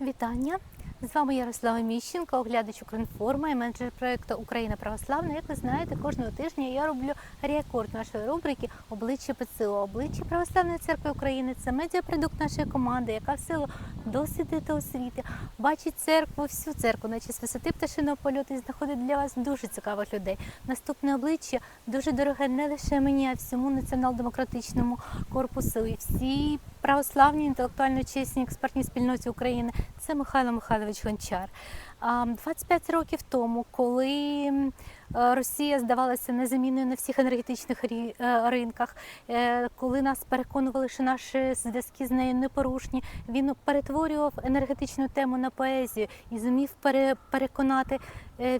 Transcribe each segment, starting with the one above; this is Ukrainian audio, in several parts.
Вітання! З вами Ярослава Міщенко, оглядач Укрінформа і менеджер проєкту Україна Православна. Як ви знаєте, кожного тижня я роблю рекорд нашої рубрики Обличчя ПЦУ. Обличчя Православної церкви України це медіапродукт нашої команди, яка в силу досвіду та освіти бачить церкву, всю церкву, наче з висоти пташиного польоту і знаходить для вас дуже цікавих людей. Наступне обличчя дуже дороге не лише мені, а всьому націонал-демократичному корпусу і всій православній інтелектуально чесній експертній спільноті України. Це Михайло Михайлович Гончар. А, 25 років тому, коли е, Росія здавалася незамінною на всіх енергетичних е, ринках, е, коли нас переконували, що наші зв'язки з нею непорушні, він перетворював енергетичну тему на поезію і зумів пере- переконати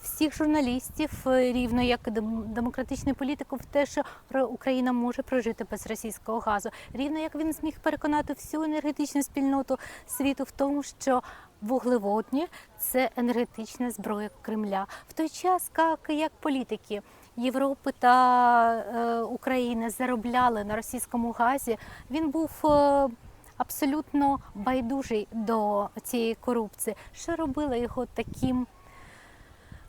всіх журналістів, рівно як і дем- демократичну політику, в те, що Україна може прожити без російського газу. Рівно як він зміг переконати всю енергетичну спільноту світу в тому, що вуглеводні це енергетична зброя Кремля. В той час, як, як політики Європи та е, України заробляли на російському газі, він був. Е, Абсолютно байдужий до цієї корупції, що робило його таким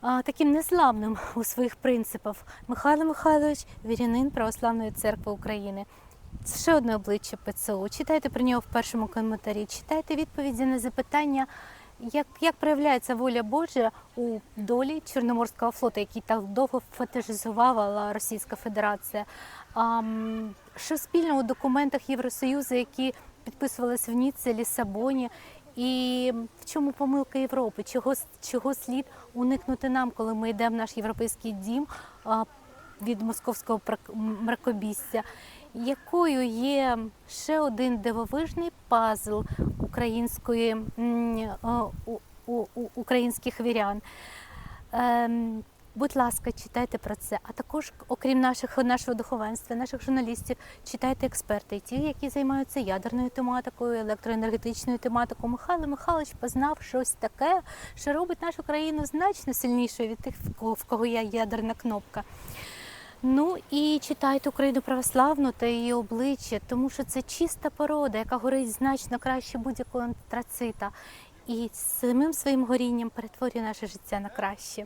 а, таким незламним у своїх принципах. Михайло Михайлович, вірянин Православної церкви України. Це ще одне обличчя ПЦУ. Читайте про нього в першому коментарі, читайте відповіді на запитання, як, як проявляється воля Божа у долі Чорноморського флоту, який так довго фетишизувала Російська Федерація. А, що спільно у документах Євросоюзу, які підписувалися в Ніці, Лісабоні, і в чому помилка Європи? Чого, чого слід уникнути нам, коли ми йдемо в наш європейський дім від московського мракобісся? Якою є ще один дивовижний пазл української українських вірян? Ем, Будь ласка, читайте про це. А також, окрім наших нашого духовенства, наших журналістів, читайте експерти, ті, які займаються ядерною тематикою, електроенергетичною тематикою. Михайло Михайлович познав щось таке, що робить нашу країну значно сильнішою від тих, в кого є ядерна кнопка. Ну і читайте Україну православну та її обличчя, тому що це чиста порода, яка горить значно краще будь-якого антрацита. І самим своїм горінням перетворює наше життя на краще.